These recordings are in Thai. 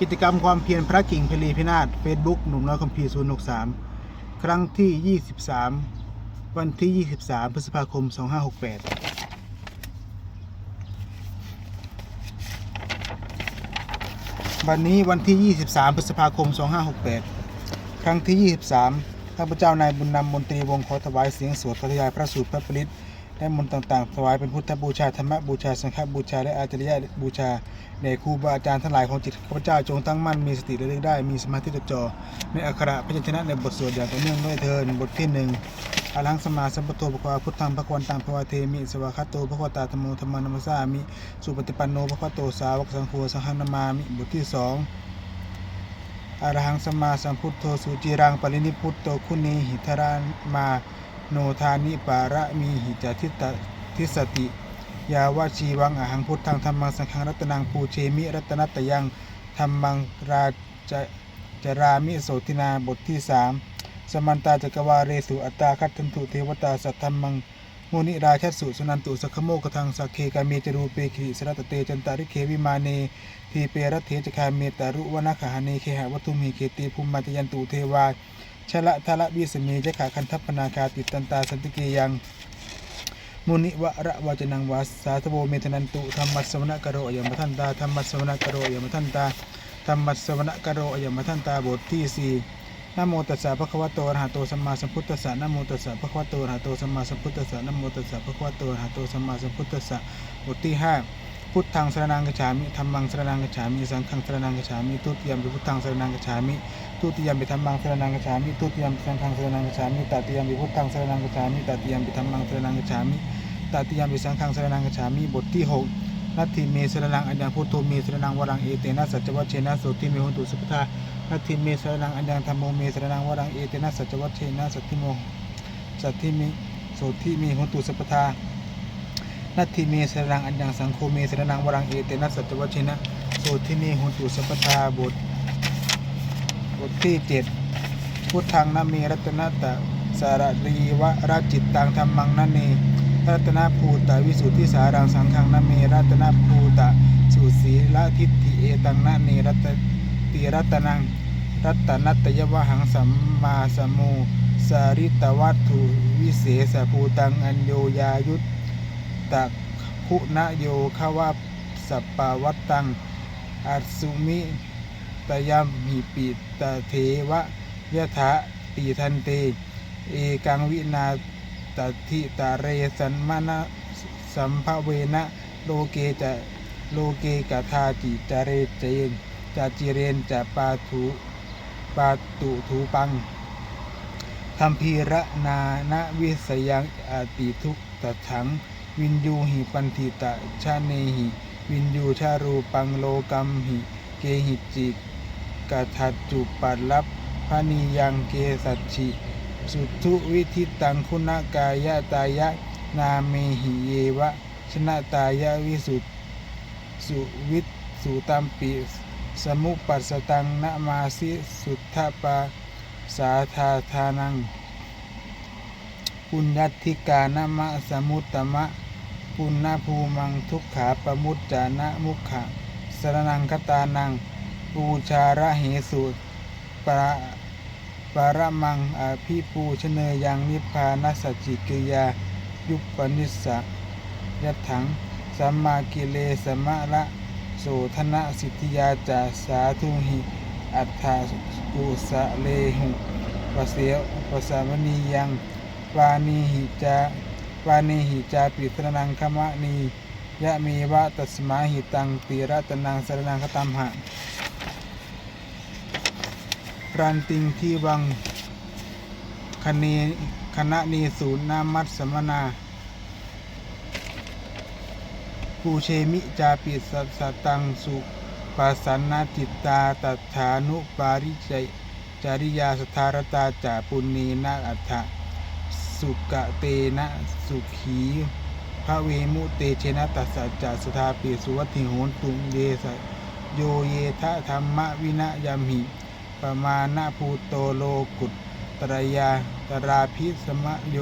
กิจกรรมความเพียรพระกิ่งเพลีพินาศเฟซบุ๊กหนุ่มน้อยคอมพีศูนย์หกสามครั้งที่ 23 วันที่ 23 พฤษภาคม 2568วันนี้วันที่ 23 พฤษภาคม 2568 ครั้งที่ 23 ข้าพเจ้านายบุญนำมนตรีวงขอถวายเสียงสวดพระยายพระสูตรพระปริต และมนต์ต่างๆถวายเป็นพุทธบูชาธรรมบูชาสังฆบูชาและอาจาริยบูชาแด่ครูบาอาจารย์ทั้งหลายของจิตข้าพเจ้าจงตั้งมั่นมีสติระลึกได้ มีสมาธิจดจ่อในอักขระพยัญชนะในบทสวดอย่างต่อเนื่องด้วยเทินบทที่หนึ่งอรังสมาสัมปโตภควาพุทธังภควันตังภวาเทมิสวากขาโตภควตาธรรมโมธรรมานัมสามิสุปฏิปันโนภควโตสาวกสังโฆสังฆนามามิบทที่สองอรหังสมมาสัมพุทโธสุจิรังปรินิพุตโตคุณีหิทรานมา โนทานิปาระมีหิจทิตทิสติ ยาวาชีวังอหังพุทธังธรรมังสังฆรัตนังปูเชมิ รัตนัตยังธรรมังราจจรามิโสตินาบทที่สามสมันตาจักรวาเรสุอัตตาคัตทันตุเทวตาสัทธรรมังมุนิราชสุสุนันตุสักขโมกทังสักเคกามีจรูเปขิสรัตเตจันตาริเควิมาเนทีเปรเทจคาเมตารุวนาคหาเนเคหะวัตุมีเกติภูมิมาตยันตุเทวา ชละทละวิสเมจขาคันทัพนาคาติตันตาสันติเกยังมุนิวะระวาจนังวาสาทโวเมธนันตุธรรมัสสวนกโรอยมทันตาธรรมัสสวนกโรอยมทันตาธรรมัสสวนกโรอยมทันตาบทที่สี่นโมตัสสะภะคะวะโตอะระหะโตสัมมาสัมพุทธัสสะนโมตัสสะภะคะวะโตอะระหะโตสัมมาสัมพุทธัสสะนโมตัสสะภะคะวะโตอะระหะโตสัมมาสัมพุทธัสสะบทที่ห้าพุทธังสรนังกัจฉามิธรรมังสรนังกัจฉามิสังฆังสรนังกัจฉามิทุติยมปิพุทธังสรนังกัจฉามิ ทุติยมปิธรรมังสรนังกัจฉามิทุติยมปิสังฆังสรนังกัจฉามิตติยมปิพุทธังสรนังกัจฉามิตติยมปิธรรมังสรนังกัจฉามิตติยมปิสังฆังสรนังกัจฉามิบทที่6นัตถิเมสรนังอัญญังพุทโธเมสรนังวรังเอเตนะสัจจวัชเชนะโสติเมหุตุสุปทานัตถิเมสรนังอัญญังธรรมโมเมสรนังวรังเอเตนะสัจจวัชเชนะสัตติโมสัตติเมโสติเมหุตุสุปทานัตถิเมสรนังอัญญังสังโฆเมสรนังวรังเอเตนะสัจจวัชเชนะโสติเมหุตุสุปทาบท ที่เจ็ดพุทธังนะเมรัตนะตะสารรีวะราจิตตังธรรมังนเนรัตนภูตะวิสุทธิสารังสังฆังนเมรัตนภูตะสุสีละทิฏฐิเอตังนเนรัตติรัตนังรัตนัตยวหังสัมมาสมโมสาริตวัตถุวิเศษภูตังอัญโยยายุตตะคุณโยขวะสปปาวัตตังอัสุมิ ตยัมหิปิตเทวะยะถาตีทันเต เอกังวินาตทิตาเรสันมณะสัมภเวนะโลเกจะโลเกกทาจิจาเรเจนจะจิเรนจะปาถุปาตุถูปังคัมพีระนานะวิสยังอติทุกตถัง วินยูหิปันติตะชาเนหิ วินยูชารูปังโลกัมหิ เกหิจิ กทัจจุปัลลับพานิยังเกสัจฉิสุทุวิธิตังคุณกายะตายะนาเมหิเยวะ ชนะตายะวิสุทสุวิสุตัมปิสมุปัสตังนะมาสิสุทธปาสาธาทานังปุญญธิกานมะสมุตตมะปุณณภูมังทุกขาปมุจจานะมุขะสรนังคตานัง ปูชาระเหสุปะปรมังอภิปูชเนยยังนิพพานัสจิกิยา ยุปนิสสะยัตถังสัมมากิเลสมะละโสธนะสิทธิยาจาสาธุหิอัฏฐากุสะเลหุปะเสียวปะสามณียังวานีหิจาวานีหิจาปิตรนังคมะนียะเมวะตัสมาหิตังติรัตนังสรนังคตัมหะ รันติงที่วังคเนคณะนีศูนย์นามัตสมนาปูเชมิจาปิสัสตังสุปัสสันนาจิตตาตัฐานุปาริจยจาริยาสธารตาจาปุณีนาอัฏฐะสุกะเตนะสุขีพระเวมุเตเชนะตัสสะจาสธาปิสุวัติโหนตุงเยสโยเยทะธรรมวินะยามหิ ปมาณภูโตโลกุตตรยาตราพิสมะโย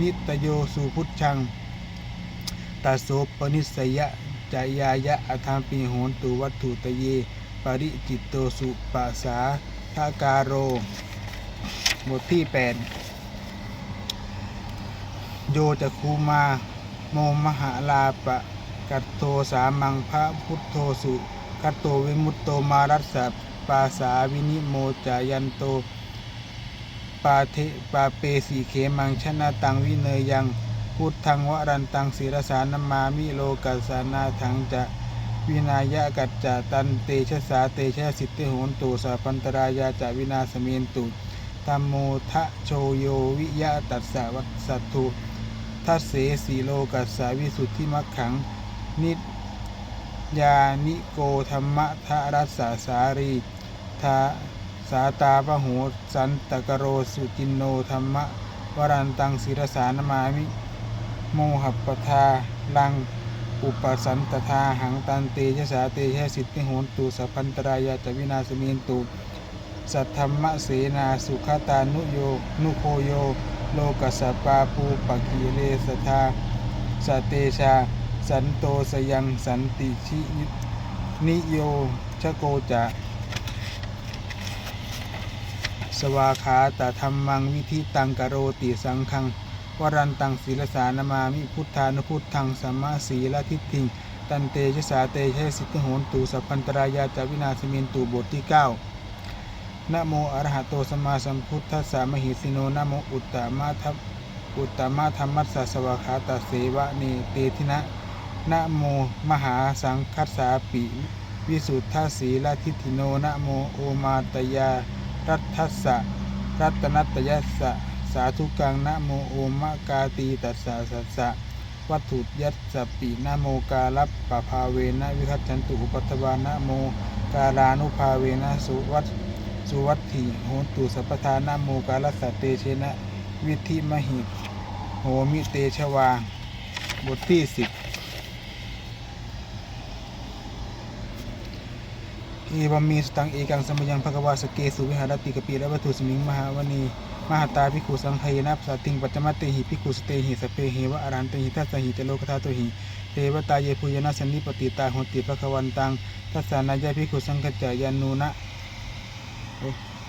นิตโยสุพุทชังตาโสปนิสยะจายายะอธรรมปีโหนตุวัตถุตเย ปริจิตโตสุปัสสาทาการโร บทที่ 8 โยจะคูมาโมมหาลาปะ กัตโตสามังพระพุทโธสุกัตโตวิมุตโตมารัสสะ ปาสาวินิโมจายันโต ปาเทปาเปสีเขมังชนะตังวิเนยยังพุทธังวรันตังศิรสานามามิโลกัสานาทังจะวินายะกัจจตันเตชะสาเตชะสิทธิโหนตุสัพพันตรายาจะวินาสเมนตุตัมโมทะโชโยวิยะตัสสะวัสสัตถุทัสเสสีโลกัสสาวิสุทธิมักขัง นิยานิโกธรรมะทะรัสสาสารี ทาสาตาปะโหสันตกโรสุจินโนธรรมะวรันตังศิรสานามามิโมหัปปทาลังอุปสันตทาหังตันเตชะสาเตชะสิทธิโหนตุสัพพันตรายาจวินาสเมนตุสัทธรรมเสนาสุขตานุโยนุโคโย โลกัสปาปูปะกีเรสทาสเตชา สันโตสยังสันติชินิโยชโกจะ สวาขาตธรรมังวิธิตังกโรติสังคัง วรันตังศีลสานามามิพุทธานุพุทธังสัมมาสีละทิฏฐิง ตันเตชะสาเตชะสิทธิโหนตุสัพพันตรายาจาวินาสมินตุบทที่9นะโมอระหะโตสมาสัมพุทธัสสะมหิสิโนนะโมอุตตมะทัพอุตตมะธรรมัสสะสวาขาตเสวะเนเตทินะนะโมมหาสังคัสสาปิ วิสุทธาสีละทิฏฐิโนนะโมโอมาตยา รัตทัสสะรัตนัตยัสสะสาธุกังนะโมโอมะกาตีตัสสะสัสสะวัตถุยัสสะปินะโมกาลัปปะภาเวนะวิคัตฉันตุอุปัตวานะโมกาลานุภาเวนะสุวัตสุวัตถิโหตุสัพพทานาโมกาลสัตเตเชนะ วิธิมหิโหมิเตชวา บทที่สิบ เอวามีสตังเอกังสมยังภควาสเกสุวิหารติกปีและวัตถุสมิงมหาวณีมหาตาภิกขุสังเฮนะสัตติงปัจจมัตเตหิภิกขุสเตหิสเพหิวะอารันเตหิทัสหิจโลกธาตุหิเทวตาเยปุยนะสันนิปติตาโหติภควันตังทัสสานายภิกขุสังกจจายานูนะ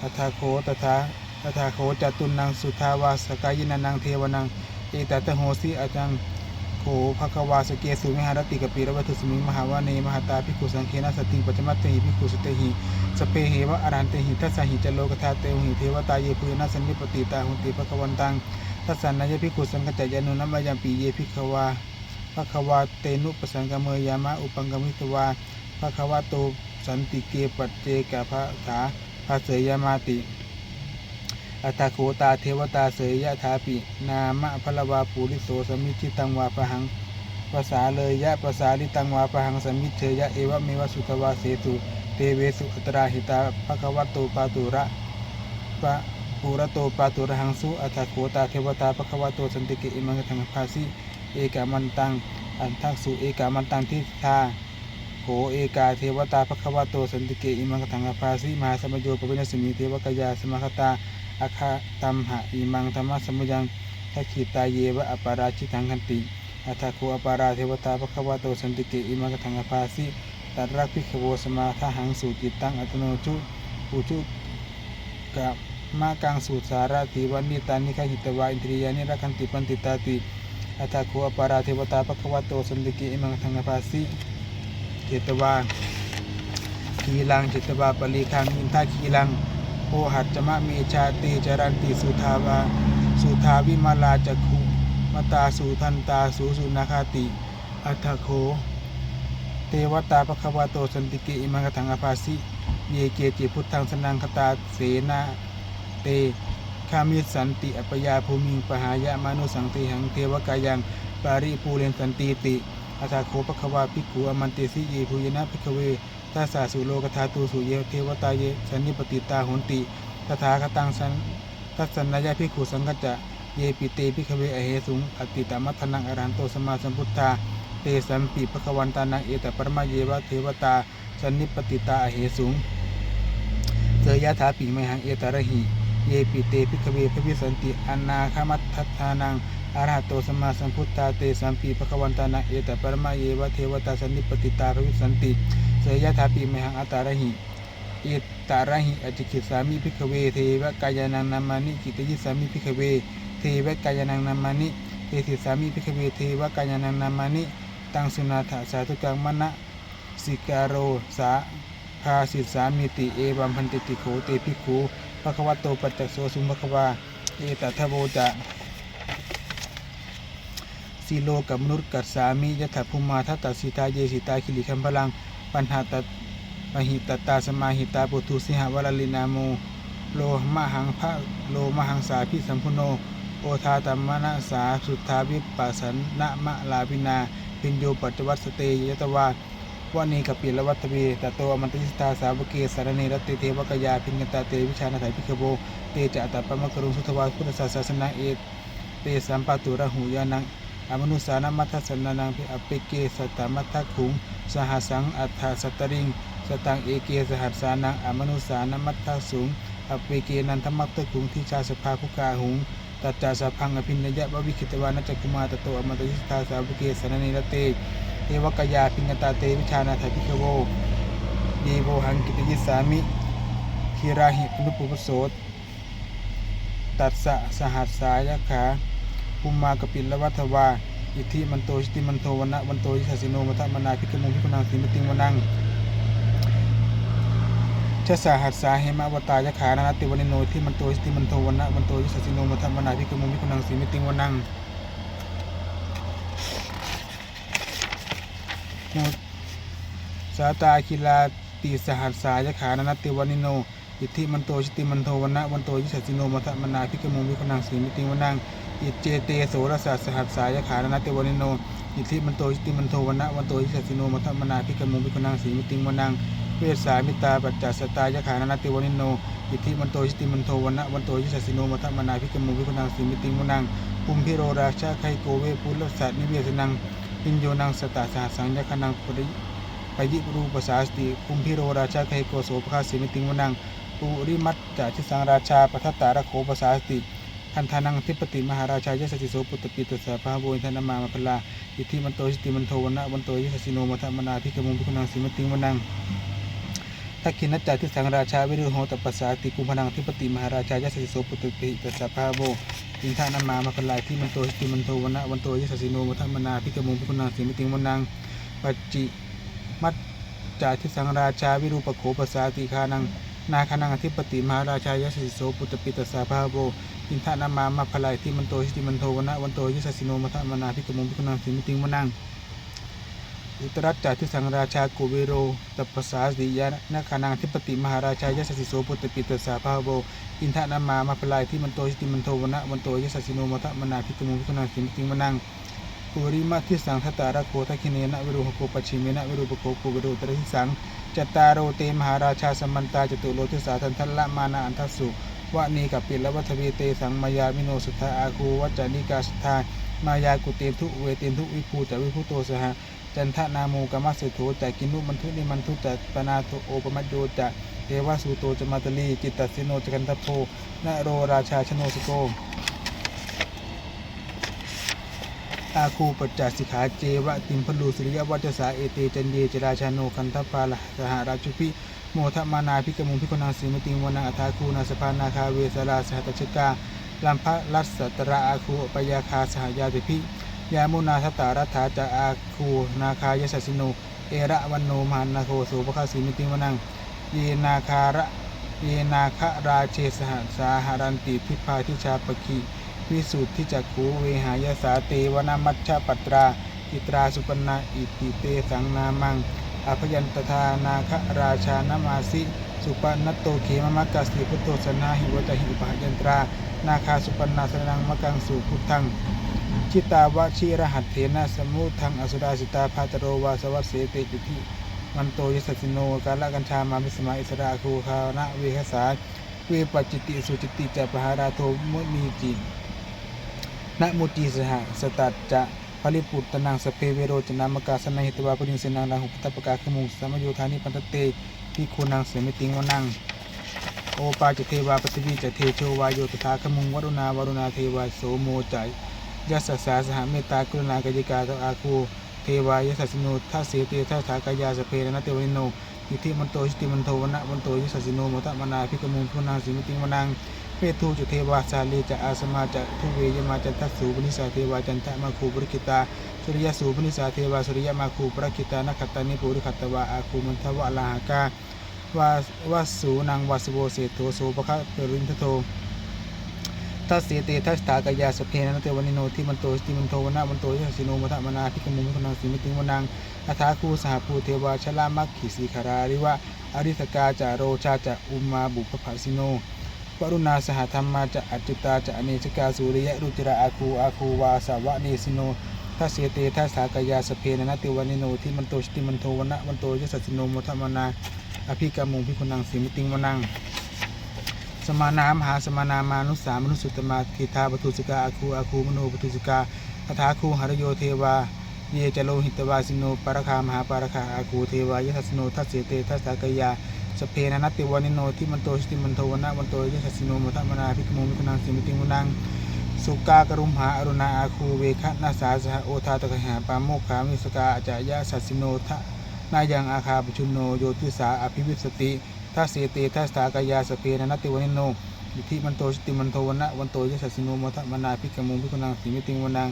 ตถาโคตถาตถาโคจตุนังสุทาวาสกายินานังเทวนังเอตตะโหสิอาจัง โขภควาสเกสุวิหารติกปีระวัตุสมิงมหาวาเนมหาตาภิกขุสังเคนะสติงปัจจมัตเตหิภิกขุสเตหิสเปเหวะอารันเตหิทัสหิจโลกธาเตหิเทวตาเยปุยนะสันนิปติตาหุติภควันตังทัสสานายภิกขุสังกจจานุนัมมายัมปีเยภิกขวาภควาเตนุปสังกเมยามะอุปังกมิตวาภควาโตสันติเกปัจเจกะภะถาภาเสยามาติ อัตถโคตาเทวตาเสยยะถาปิ นามะพลวาปูริโสสมิจิตังวาปะหังภาษาเลยยะภาษาลิตังวาปะหังสมิเชยะเอวะเมวะสุตวาเสตุเตเวสุอัตราหิตาภควัตโตปาตุระปะปูระโตปาตุระหังสุอัตถโคตาเทวตาภควัตโตสันติเกอิมังทังภาสิเอกามันตังอันทักสุเอกามันตังทิทาโขเอกาเทวตาภควโตสันติเกอิมังคทังภาสิมหาสมโยปวินัสมิเทวกยาสมคตา อาคาตัมหะอิมังธรรมสมุยังทักขิตาเยวะอปาราชิตังคันติอัตถโคอปาราเทวตาภควโตสันติเกอิมังคทังอภาสิตัดรักพิขโวสมาทหังสูจิตตังอัตโนจุปุจุกะมากังสูตสาราติวันนิตานิคหิตวาอินทรียานิรักขันติปันติตาติอัตถโคอปาราเทวตาภควโตสันติเกอิมังคทังอภาสิเจตวาคีลังเจตวาปลีคังอินทาคีลัง โอหัจจมะเมชาติจรันติสุทาวาสุทาวิมาลาจักขุมตาสุทันตาสุสุนาคาติ อัตโค เทวตาปะควาโตสันติเกอิมังกทังอภาสิเยเกจิพุทธังสนังคตาเสนาเตคามิสันติอัปยาภูมิงปหายะมนุสังติหังเทวกายังปาริภูเรนสันติติอาตาโคปะควาภิกขุอมันเตสิเยภูยนะภิกเว ทัสาสุโลกธาตุสุเยเทวตาเยสันนิปติตาโหนติตถาคตังสันทัสสนายะภิขุสังกัจจะเยปิเตภิขเวอเหสุงอติตมัทนังอรันโตสมาสัมพุทธาเตสัมปิภควันตานังเอตปรมาเยวะเทวตาสันนิปติตาอเหสุงเสยยะถาปิไมหังเอตระหิเยปิเตภิขเวพระวิสันติอนาคามัตทัทานังอาระหะโตสมาสัมพุทธาเตสัมปีภควันตานะเอตปรมาเยวะเทวตาสันนิปติตาภวิสันติ ยะถาปิมหังอัตตาระหิอิตตาระหิอจิกิสามิพิกเว เทวกายานังนามานิกิตยิสามิพิกเว เทวกายานังนามานิเตสิสามิพิกเว เทวกายานังนามานิตังสุนาถาสาธุกังมณะสิกาโรสาภาสิสามิติเอวัมพันติติโขเตภิกขุภะควะโตปัจจกโสสุภควาเอตัทโวจะสีโลกับมนุษย์กัดสามิยถาภูมาทัตตสิตาเยสิตาคิริคัมพลัง ปัญหาตปหิตตาสมาหิตาปุถุสิหวลลินาโมโลมหังพระโลมหังสาพิสัมพุโน โอทาตัมมนะสาสุทธาวิปัสสนะมะลาวินาพิญโยปัจวัตสเตยตวาวานีกปิลวัตเวตโตอมันติสตาสาวเกสารเนรตเตเทวกยาพิญตาเตวิชานาไถพิกโบเตจะตัปปมะกรุงสุทวาพุทธศาสนาเอเตสัมปตุระหูยานังอมนุสานามัทสนานังพิอเปเกสตามัทขุง สหสังอัฏฐสตริง สตังเอเกสหัสสานังอมนุสานามัทธสูงอเปเกนันทมัตตขุงทิชาสภาคุกาหุงตัจจาสพังอภินยะบวิคิตวานัจกุมาตโตอมตยิสทาสาวเกสนเนรเตเทวกยาพิญญตาเตวิชานาถพิกโวเยโวหังกิตยิสามิคิราหิปนุปุปโสตตัสสะสหัสสายขาภูมากปิลวัฏวา อิทธิมันโตชิติมันโทวันะวันโตยิสัสสิโนมัทมนาพิกมุงพิกนังสีมติงวนังชสาหัสสาเหมะวตายะขานาติวันิโนที่มันโตชิติมันโทวันะวันโตยิสัสสิโนมัทมนาพิกมุงพิกนังสีมติงวนังโมสาตาคิลาติสหัสสายะขานาติวันิโนอิทธิมันโตชิติมันโทวันะวันโตยิสัสสิโนมัทมนาพิกมุงพิกนังสีมติงวนัง อิเจเตโสรสสสหัสสายขานนัตเตวนิโนอิทิมันโตชิติมันโทวันะวันโตยิสัสสิโนมัทมนาพิกมุงพิกนังสีมิติงวนังเวสสามิตาปัจจัสตายขานนัตเตวนิโนอิทิมันโตชิติมันโทวันะวันโตยิสัสสิโนมัทมนาพิกมุงพิกนังสีมิติงวนังปุมพิโรราชาไคโกเวปุลสัตนิเวสนังปิญโยนังสตาสหสังยคนังปริปยิรูปสาสติปุมพิโรราชาไคโกโสภคาสีมิติงวนังปุริมัตจทิสังราชาปทัตตาระโคปสาสติ ทันทานังทิปติมหาราชายสสิโสปุตตปิตสสะพาโวยธนามามาพลาอิทธิมันโตสิติมันโทวนะวันโตยสสิโนมัทมนาพิกมุงพิคุนังสิมติงวนังทักขินัจจาทิสังราชาวิรุโหตปัสสาติกุมพนังทิปติมหาราชายสสิโสปุตตปิตสสะพาโวอินทานามามาพลาที่มันโตสิติมันโทวนะวันโตยสสิโนมัทมนาพิกมุงพิคุนังสิมติงวนังปัจจิมัจจาทิสังราชาวิรูปโขปัสสาติคานังนาคานังอธิปติมหาราชายสสิโสปุตตปิตสสะพาโว อินทานามามาพลายที่มันโตชิติมันโทวนะวันโตยิสัสสิโนมัทมนาพิกมุงพิกนังสิมิติงวนังอุตรัจจาทิสังราชาโกเวโรตัปสาสิยานาคานังทิปติมหาราชายสัสสิโสปุตตปิตสาภาโวอินทานามามาพลายที่มันโตชิติมันโทวนะวันโตยิสัสสิโนมัทมนาพิกมุงพิกนังสิมิติงวนังปุริมาทิสังทัตาระโคทักขิเนนะวิรุหโกปัจฉิเมนะวิรุปโกโกวิรุตระทิสังจตารโรเตมหาราชาสมันตาจตุโลทิสาทันทัลละมานาอันทัสสุ วะนีกับปิลวัฏเวเตสังมายามิโนสุทธาอาคูวัจจานิกาสุทธามายากุเตนทุเวเตนทุวิภูจาวิภูโตสหะจันทนามูกามัสสุโธจากกินุมันทุนิมันทุจัปนาโทโอปมัจโยจะเทวสุโตจมาตลีจิตตสิโนจกันทโพนโรราชาชโนสโกอาคูปัจจสิขาเจวะติมพลูสุริยวัจสาเอเตจันเยจราชาโนคันทปาลสหราชุพิ โมทมานาพิกมุงพิกนังสีมติงวนังอัฏฐาคูนาสภานาคาเวสลาสหัตชกาลัมพะลัสตระอาคูปยาคาสหายาติพิยามุนาทตารัฐาจะอาคูนาคายสัสิโนเอระวันโนมานนาโคสุปคาสีมิติงวนังเยนาคาระเยนาคราเชสหสาหารันติทิพาทิชาปคีวิสุทธิจักขูเวหายสาเตวนามัชฌปัตรา อิตราสุปนาอิติเตสังนามัง อภยันตทานาคราชานามาสิ สุปนัตโตเขมมักกัสติพุทโธสนาหิวตหิปะยันตรา นาคาสุปนาสนังมะกังสุพุทธังชิตาวชิรหัตเถนะสมุทังอสุราสิตาภาตโรวาสวัสเสเตจุทิมันโตยสัสิโนกาลกัญชามามิสมาอิสราคูคานะเวหสาเวปจจิติสุจิติจะปหาราโทมุนีจินะมุติสหสตัจจะ ปริปุตตนังสเพเวโรจนามกาสนัยหิตวาปริงเสนังลังหุปตปกาขมุงสมโยธานิปันตเตพิคูนังเสมิติงวนังโอปาจเทวาปฏิวิจเทโชวายโยตถาขมุงวรุณาวรุณาเทวาโสโมจายยัสสสาสหเมตตากรุณากยิกาตอาคูเทวายสัสสิโนทัสเสเตทัสสากายาสเพนะนเตวนิโนอิทิมันโตชิติมันโทวนะมันโตยิสัสสิโนโมทะมนาพิกมุงพุนาสิมิติงมนัง เปทูจุเทวาสาลีจะอาสมาจะทุเวยมาจันทสูปนิสาเทวาจันทมาคูปริกิตาสุริยสูปนิสาเทวาสุริยมาคูปรกิตานักขตานิปุริขัตวาอาคูมันทวะลาหากาวาวาสูนังวาสโวเสโทโสปะคะเปรินทโททัสเสเตทัสถากายาสเพนะเตวนิโนที่มันโตสติมันโทวนะมันโตยสิโนมัทมนาพิกมุมุทนังสิมิติงวนังอัฐาคูสหภูเทวาชลามักขิสีขาราริวะอริสกาจาโรชาจะอุมาบุพภาสิโน ปรุณาสหธรรมาจะอจจุตาจะอเนชกาสุริยะรุจระอาคูอาคูวาสาวะเนสิโนทัสเสเตทัสถากายาสเพนะเตวนิโนที่มันโตสติมันโทวนะมันโตยสิโนมัทมนาอภิกามุงพิคุนังสิมิติงวนังสมานามหาสมานามานุสามนุสุตมาทิทาปทุสิกาอาคูอาคูมโนปทุสิกาอัฐาคูหรโยเทวาเยจโลหิตวาสิโนปารคามหาปารคาอาคูเทวายทัสสโนทัสเสเตทัสสากยา สเพนนัตติวานิโนที่มันโตสติมันโทวนะมันโตยทัสสิโนมัทมนาภิกโมมิทนังสิมิติมุนังสุกากรุมหาอรุณาอาคูเวคะนาสาสหโอทาตกหาปาโมกขามิสกาอาจายะสัสสิโนทะนายังอาคาปชุนโนโยติสาอภิวิสติทัสเสเตทัสสากายาสเพนนัตติวนิโนอิทิมันโตสติมันโทวนะวันโตยสัสสิโนมัทมนาภิกมุงภิกขุนังสิมิติงวนัง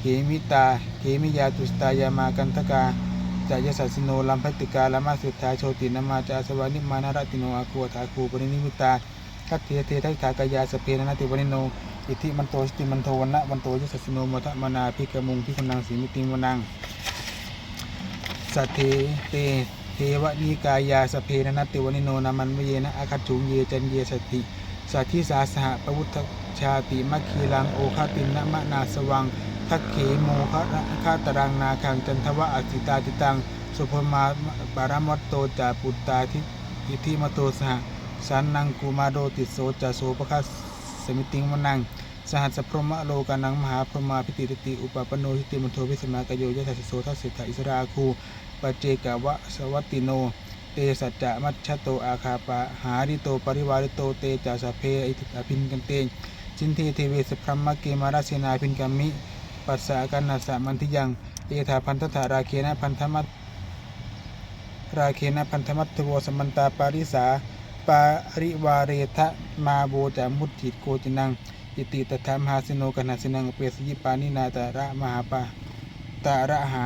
เขมิตาเขมิยาตุสตายามากันทกา จายสัสสิโนลัมพัติกาลามาสุทาโชตินามาจาสวานิมานารติโนอาคูทาคูปรินิมิตาทัตเทเททัสสากายาสเพนะนัตติวนิโน อิทิมันโตสติมันโทวันะวันโตยสัสสิโนมัทมนาภิกขมุงภิกขุนังสิมิติงวนังสัทเทเตเทวนิกายาสเพนนัตติวนิโนนามันมเยนะอาคัจฉุงเยจันเยสติสัทธิสาสหปวุฒชาติมัคคีลังโอคาตินนะมะนาสวัง ทักเขโมคะคาตรังนาคังจันทวะอสิตาติตังสุภมาปารมัตโตจาปุตตาทิอิทิมโตสหสันนังกุมาโดติโสจาโสปะคัสสมิติงมนังสหัสพรหมโลกานังมหาพรหมาพิติตติอุปปโนทิติมโทวิสมากโยยทัสโสทัสสิทาอิสราคูปเจกวะสวัตติโน เตสัจจะมัชชโตอาคาปะหาริโตปริวาริโตเตจาสเพอิทิอภินกันเตจินเทเทเวสพรหมเกมาราเสนาภินกัมมิ ปัสสะกันนัสสะมันทิยังเอธาพันธถาราเคนะพันธมัตราเคนะพันธมัตถโวสมันตาปาริสาปาริวาเรทะมาโบจามุตติโกจินังอิติตถามหาสิโนกนาสินังเปสยิปานินาตาระมหาปาตาระหา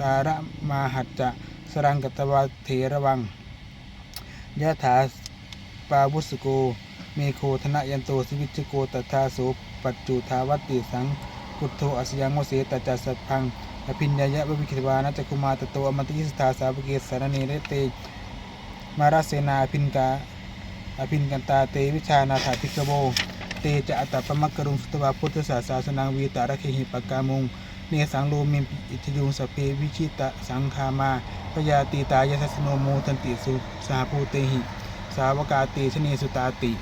ตาระมาหัจจะสรังกตวาเถระวังยะถาปาวุสโกเมโคธนยันโตสิวิชโกตถาโสปัจจุทาวัติสัง กุทโธอสยังโมเสตจัสสพังอภิญญายะบวิคิวานะจักคุมาตโตอมติยิสธาสาวเกสารเนเรเตมาราเสนาอภินกาอภินกันตาเตวิชานาถาภิกโวเตจะอัตตปมักกรุงสุตวาพุทธศาสาสนังวีตาระเคหิปกามุงเนสังโลมิมอิทยุงสเพวิชิตะสังคามาพยาตีตายสัสโนโมทันติสุสาภูเตหิ สาวกาเตชเนสุตาติ